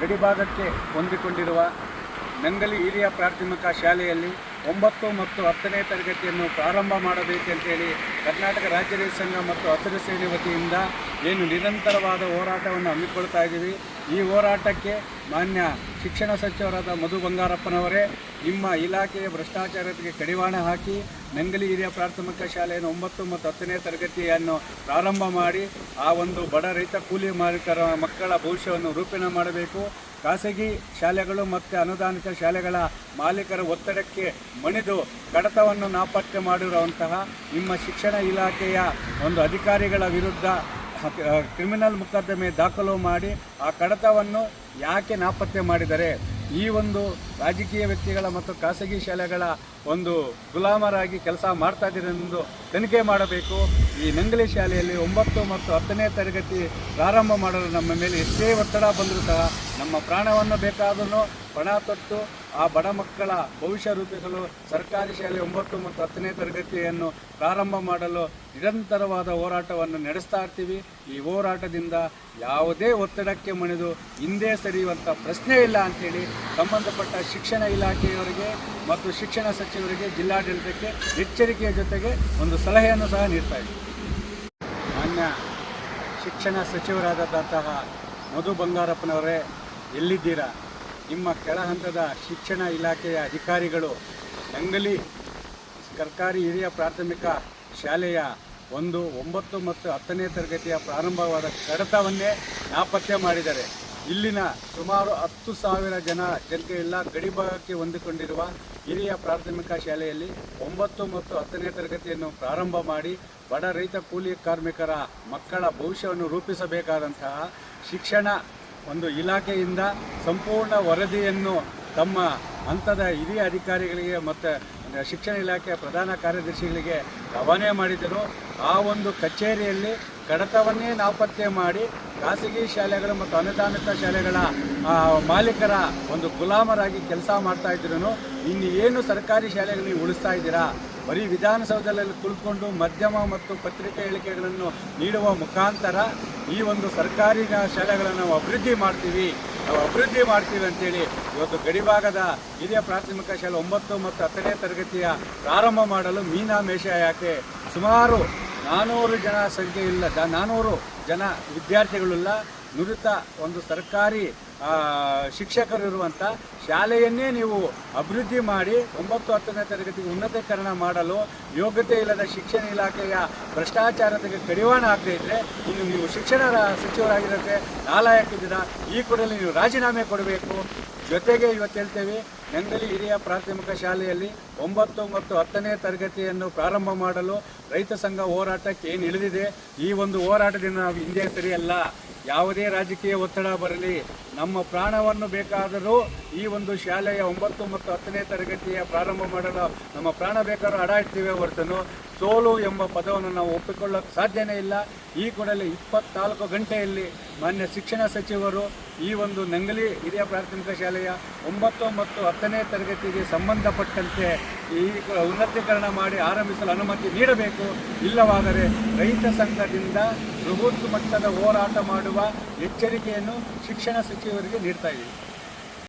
ಗಡಿಭಾಗಕ್ಕೆ ಹೊಂದಿಕೊಂಡಿರುವ ನಂಗಲಿ ಹಿರಿಯ ಪ್ರಾಥಮಿಕ ಶಾಲೆಯಲ್ಲಿ ಒಂಬತ್ತು ಮತ್ತು ಹತ್ತನೇ ತರಗತಿಯನ್ನು ಪ್ರಾರಂಭ ಮಾಡಬೇಕಂತೇಳಿ ಕರ್ನಾಟಕ ರಾಜ್ಯ ರೈತ ಸಂಘ ಮತ್ತು ಹಸಿರು ಸೇನೆ ವತಿಯಿಂದ ಏನು ನಿರಂತರವಾದ ಹೋರಾಟವನ್ನು ಹಮ್ಮಿಕೊಳ್ತಾ ಇದ್ದೀವಿ. ಈ ಹೋರಾಟಕ್ಕೆ ಮಾನ್ಯ ಶಿಕ್ಷಣ ಸಚಿವರಾದ ಮಧು ಬಂಗಾರಪ್ಪನವರೇ, ನಿಮ್ಮ ಇಲಾಖೆಯ ಭ್ರಷ್ಟಾಚಾರಕ್ಕೆ ಕಡಿವಾಣ ಹಾಕಿ ನಂಗಲಿ ಹಿರಿಯ ಪ್ರಾಥಮಿಕ ಶಾಲೆಯನ್ನು ಒಂಬತ್ತು ಮತ್ತು ಹತ್ತನೇ ತರಗತಿಯನ್ನು ಪ್ರಾರಂಭ ಮಾಡಿ, ಆ ಒಂದು ಬಡ ರೈತ ಕೂಲಿ ಮಾಲೀಕರ ಮಕ್ಕಳ ಭವಿಷ್ಯವನ್ನು ರೂಪಣೆ ಮಾಡಬೇಕು. ಖಾಸಗಿ ಶಾಲೆಗಳು ಮತ್ತು ಅನುದಾನಿತ ಶಾಲೆಗಳ ಮಾಲೀಕರ ಒತ್ತಡಕ್ಕೆ ಮಣಿದು ಕಡತವನ್ನು ನಾಪತ್ತೆ ಮಾಡಿರುವಂತಹ ನಿಮ್ಮ ಶಿಕ್ಷಣ ಇಲಾಖೆಯ ಒಂದು ಅಧಿಕಾರಿಗಳ ವಿರುದ್ಧ ಕ್ರಿಮಿನಲ್ ಮೊಕದ್ದಮೆ ದಾಖಲು ಮಾಡಿ ಆ ಕಡತವನ್ನು ಯಾಕೆ ನಾಪತ್ತೆ ಮಾಡಿದರೆ? ಈ ಒಂದು ರಾಜಕೀಯ ವ್ಯಕ್ತಿಗಳ ಮತ್ತು ಖಾಸಗಿ ಶಾಲೆಗಳ ಒಂದು ಗುಲಾಮರಾಗಿ ಕೆಲಸ ಮಾಡ್ತಾ ಇದ್ದೀರೆಂದು ತನಿಖೆ ಮಾಡಬೇಕು. ಈ ನಂಗಲಿ ಶಾಲೆಯಲ್ಲಿ ಒಂಬತ್ತು ಮತ್ತು ಹತ್ತನೇ ತರಗತಿ ಪ್ರಾರಂಭ ಮಾಡಲು ನಮ್ಮ ಮೇಲೆ ಎಷ್ಟೇ ಒತ್ತಡ ಬಂದರೂ ಸಹ ನಮ್ಮ ಪ್ರಾಣವನ್ನು ಬೇಕಾದರೂ ಪಣ ತೊಟ್ಟು ಆ ಬಡ ಮಕ್ಕಳ ಭವಿಷ್ಯ ರೂಪಿಸಲು ಸರ್ಕಾರಿ ಶಾಲೆ ಒಂಬತ್ತು ಮತ್ತು ಹತ್ತನೇ ತರಗತಿಯನ್ನು ಪ್ರಾರಂಭ ಮಾಡಲು ನಿರಂತರವಾದ ಹೋರಾಟವನ್ನು ನಡೆಸ್ತಾ ಇರ್ತೀವಿ. ಈ ಹೋರಾಟದಿಂದ ಯಾವುದೇ ಒತ್ತಡಕ್ಕೆ ಮಣಿದು ಹಿಂದೆ ಸರಿಯುವಂಥ ಪ್ರಶ್ನೆ ಇಲ್ಲ ಅಂಥೇಳಿ ಸಂಬಂಧಪಟ್ಟ ಶಿಕ್ಷಣ ಇಲಾಖೆಯವರಿಗೆ ಮತ್ತು ಶಿಕ್ಷಣ ಸಚಿವರಿಗೆ, ಜಿಲ್ಲಾಡಳಿತಕ್ಕೆ ಎಚ್ಚರಿಕೆಯ ಜೊತೆಗೆ ಒಂದು ಸಲಹೆಯನ್ನು ಸಹ ನೀಡ್ತಾ ಇದ್ದೀವಿ ಮಾನ್ಯ ಶಿಕ್ಷಣ ಸಚಿವರಾದಂತಹ ಮಧು ಬಂಗಾರಪ್ಪನವರೇ ಎಲ್ಲಿದ್ದೀರಾ? ನಿಮ್ಮ ಕೆಳಹಂತದ ಶಿಕ್ಷಣ ಇಲಾಖೆಯ ಅಧಿಕಾರಿಗಳು ನಂಗಲಿ ಸರ್ಕಾರಿ ಹಿರಿಯ ಪ್ರಾಥಮಿಕ ಶಾಲೆಯ ಒಂದು ಒಂಬತ್ತು ಮತ್ತು ಹತ್ತನೇ ತರಗತಿಯ ಪ್ರಾರಂಭವಾದ ಕಡತವನ್ನೇ ನಾಪತ್ತೆ ಮಾಡಿದ್ದಾರೆ. ಇಲ್ಲಿನ ಸುಮಾರು ಹತ್ತು ಸಾವಿರ ಜನ ಜನತೆಯೆಲ್ಲ ಗಡಿಭಾಗಕ್ಕೆ ಹೊಂದಿಕೊಂಡಿರುವ ಹಿರಿಯ ಪ್ರಾಥಮಿಕ ಶಾಲೆಯಲ್ಲಿ ಒಂಬತ್ತು ಮತ್ತು ಹತ್ತನೇ ತರಗತಿಯನ್ನು ಪ್ರಾರಂಭ ಮಾಡಿ ಬಡ ರೈತ ಕೂಲಿ ಕಾರ್ಮಿಕರ ಮಕ್ಕಳ ಭವಿಷ್ಯವನ್ನು ರೂಪಿಸಬೇಕಾದಂತಹ ಶಿಕ್ಷಣ ಒಂದು ಇಲಾಖೆಯಿಂದ ಸಂಪೂರ್ಣ ವರದಿಯನ್ನು ತಮ್ಮ ಹಂತದ ಹಿರಿಯ ಅಧಿಕಾರಿಗಳಿಗೆ ಮತ್ತು ಶಿಕ್ಷಣ ಇಲಾಖೆಯ ಪ್ರಧಾನ ಕಾರ್ಯದರ್ಶಿಗಳಿಗೆ ರವಾನೆ ಮಾಡಿದರು. ಆ ಒಂದು ಕಚೇರಿಯಲ್ಲಿ ಕಡತವನ್ನೇ ನಾಪತ್ತೆ ಮಾಡಿ ಖಾಸಗಿ ಶಾಲೆಗಳು ಮತ್ತು ಅನುದಾನಿತ ಶಾಲೆಗಳ ಮಾಲೀಕರ ಒಂದು ಗುಲಾಮರಾಗಿ ಕೆಲಸ ಮಾಡ್ತಾ ಇದ್ರು ಇನ್ನು ಏನು ಸರ್ಕಾರಿ ಶಾಲೆಗಳು ನೀವು ಉಳಿಸ್ತಾ ಇದ್ದೀರಾ? ಬರೀ ವಿಧಾನಸೌಧದಲ್ಲಿ ಕುಳಿತುಕೊಂಡು ಮಧ್ಯಮ ಮತ್ತು ಪತ್ರಿಕೆ ಹೇಳಿಕೆಗಳನ್ನು ನೀಡುವ ಮುಖಾಂತರ ಈ ಒಂದು ಸರ್ಕಾರಿ ಶಾಲೆಗಳನ್ನು ನಾವು ಅಭಿವೃದ್ಧಿ ಮಾಡ್ತೀವಿ. ನಾವು ಅಭಿವೃದ್ಧಿ ಮಾಡ್ತೀವಿ ಅಂತೇಳಿ ಇವತ್ತು ಗಡಿಭಾಗದ ಹಿರಿಯ ಪ್ರಾಥಮಿಕ ಶಾಲೆ ಒಂಬತ್ತು ಮತ್ತು ಹತ್ತನೇ ತರಗತಿಯ ಪ್ರಾರಂಭ ಮಾಡಲು ಮೀನಾ ಮೇಷ ಯಾಕೆ? ಸುಮಾರು ನಾನ್ನೂರು ಜನ ಸಂಖ್ಯೆ ಇಲ್ಲ ನಾನ್ನೂರು ಜನ ವಿದ್ಯಾರ್ಥಿಗಳಿಲ್ಲ ನುರಿತ ಒಂದು ಸರ್ಕಾರಿ ಶಿಕ್ಷಕರಿರುವಂಥ ಶಾಲೆಯನ್ನೇ ನೀವು ಅಭಿವೃದ್ಧಿ ಮಾಡಿ ಒಂಬತ್ತು ಹತ್ತನೇ ತರಗತಿಗೆ ಉನ್ನತೀಕರಣ ಮಾಡಲು ಯೋಗ್ಯತೆ ಇಲ್ಲದ ಶಿಕ್ಷಣ ಇಲಾಖೆಯ ಭ್ರಷ್ಟಾಚಾರತೆಗೆ ಕಡಿವಾಣ ಆಗದೇ ಇದ್ದರೆ ಇನ್ನು ನೀವು ಶಿಕ್ಷಣ ಸಚಿವರಾಗಿರುತ್ತೆ ನಾಲಾಯಕ್ಕಿದ್ದೀರಾ ಈ ಕೂಡಲೇ ನೀವು ರಾಜೀನಾಮೆ ಕೊಡಬೇಕು. ಜೊತೆಗೆ ಇವತ್ತು ಹೇಳ್ತೇವೆ, ನಂಗಲಿ ಹಿರಿಯ ಪ್ರಾಥಮಿಕ ಶಾಲೆಯಲ್ಲಿ ಒಂಬತ್ತು ಮತ್ತು ಹತ್ತನೇ ತರಗತಿಯನ್ನು ಪ್ರಾರಂಭ ಮಾಡಲು ರೈತ ಸಂಘ ಹೋರಾಟಕ್ಕೆ ಏನು ಇಳಿದಿದೆ? ಈ ಒಂದು ಹೋರಾಟದಿಂದ ನಾವು ಹಿಂದೆ ಸರಿಯಲ್ಲ. ಯಾವುದೇ ರಾಜಕೀಯ ಒತ್ತಡ ಬರಲಿ, ನಮ್ಮ ಪ್ರಾಣವನ್ನು ಬೇಕಾದರೂ ಈ ಒಂದು ಶಾಲೆಯ ಒಂಬತ್ತು ಮತ್ತು ಹತ್ತನೇ ತರಗತಿಯ ಪ್ರಾರಂಭ ಮಾಡಲು ನಮ್ಮ ಪ್ರಾಣ ಬೇಕಾದ್ರೂ ಅಡ ಇಡ್ತೀವಿ ಹೊರತನು ಸೋಲು ಎಂಬ ಪದವನ್ನು ನಾವು ಒಪ್ಪಿಕೊಳ್ಳೋಕೆ ಸಾಧ್ಯನೇ ಇಲ್ಲ. ಈ ಕೂಡಲೇ ಇಪ್ಪತ್ನಾಲ್ಕು ಗಂಟೆಯಲ್ಲಿ ಮಾನ್ಯ ಶಿಕ್ಷಣ ಸಚಿವರು ಈ ಒಂದು ನಂಗಲಿ ಹಿರಿಯ ಪ್ರಾಥಮಿಕ ಶಾಲೆಯ ಒಂಬತ್ತು ಮತ್ತು ಹತ್ತನೇ ತರಗತಿಗೆ ಸಂಬಂಧಪಟ್ಟಂತೆ ಈ ಉನ್ನತೀಕರಣ ಮಾಡಿ ಆರಂಭಿಸಲು ಅನುಮತಿ ನೀಡಬೇಕು. ಇಲ್ಲವಾದರೆ ರೈತ ಸಂಘದಿಂದ ಬೃಹತ್ ಮಟ್ಟದ ಹೋರಾಟ ಮಾಡುವ ಎಚ್ಚರಿಕೆಯನ್ನು ಶಿಕ್ಷಣ ಸಚಿವರಿಗೆ ನೀಡ್ತಾ ಇದ್ದೀವಿ